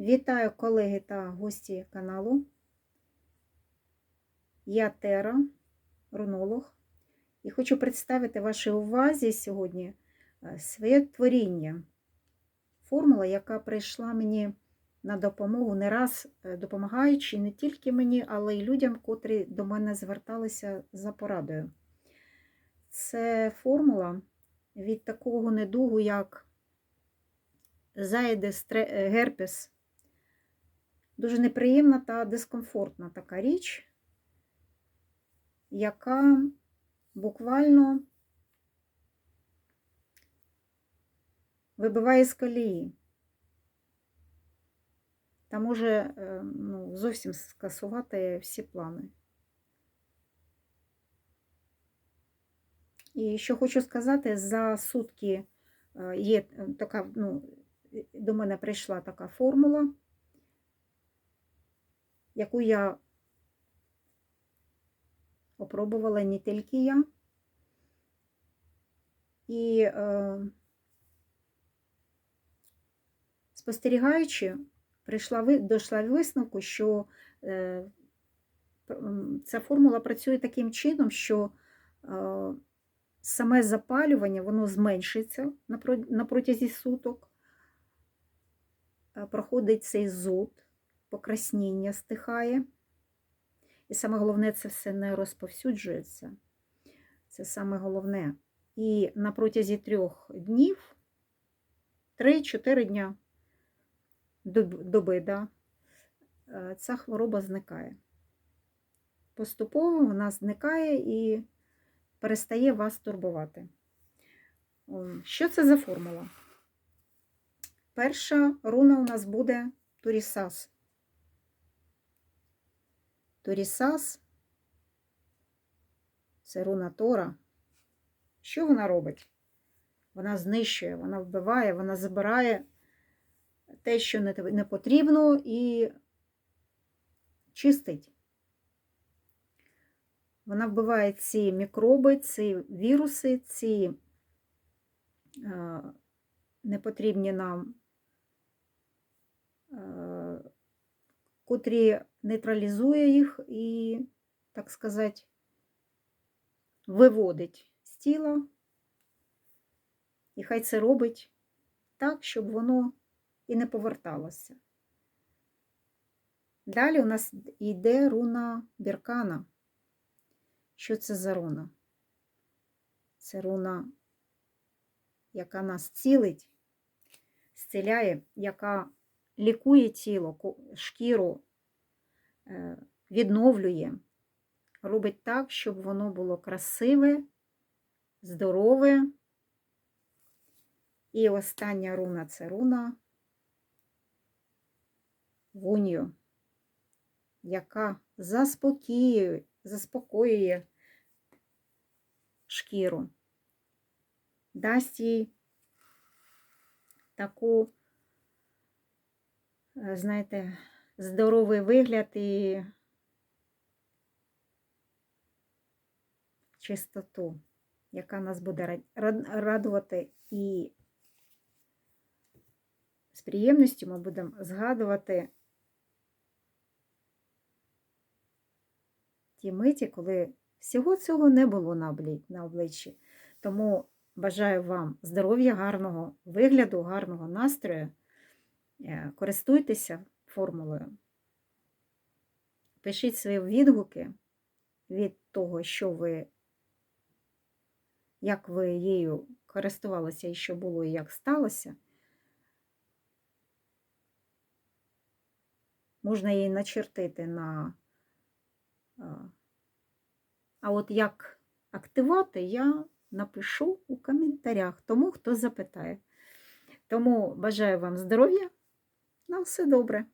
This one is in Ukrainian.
Вітаю колеги та гості каналу. Я Тера, рунолог, і хочу представити вашій увазі сьогодні е, своє творіння. Формула, яка прийшла мені на допомогу, не раз е, допомагаючи не тільки мені, але й людям, котрі до мене зверталися за порадою. Це формула від такого недугу, як заїде герпес. Дуже неприємна та дискомфортна така річ, яка буквально вибиває з колії та може е, ну, зовсім скасувати всі плани. І що хочу сказати, за сутки е, є така, ну, до мене прийшла така формула, яку я опробувала не тільки я. І е, спостерігаючи, прийшла, дійшла висновку, що е, ця формула працює таким чином, що е, саме запалювання воно зменшиться на протязі суток, е, проходить цей зуд, покрасніння стихає. І саме головне, це все не розповсюджується. Це саме головне. І на протязі трьох днів, 3-4 дня доби, да, е, ця хвороба зникає. Поступово вона зникає і перестає вас турбувати. Що це за формула? Перша руна у нас буде Турісас. Турісас це руна Тора. Що вона робить? Вона знищує, вона вбиває, вона забирає те, що не потрібно, і чистить. Вона вбиває ці мікроби, ці віруси, ці е, непотрібні нам, е, котрі нейтралізує їх і, так сказати, виводить з тіла. І хай це робить так, щоб воно і не поверталося. Далі у нас йде руна Біркана. Що це за руна? Це руна, яка нас цілить, зціляє, яка лікує тіло, шкіру, е, відновлює, робить так, щоб воно було красиве, здорове. І остання руна це руна Вуньо, яка заспокоює, заспокоює шкіру, дасть їй таку, знаєте, здоровий вигляд і чистоту, яка нас буде радувати і з приємністю ми будемо згадувати ті миті, коли всього цього не було на обличчі. Тому бажаю вам здоров'я, гарного вигляду, гарного настрою. Е, користуйтеся формулою. Пишіть свої відгуки від того, що ви, як ви її користувалися і що було, і як сталося. Можна її начертити на а от як активувати, я напишу у коментарях тому, хто запитає. Тому бажаю вам здоров'я, на все добре!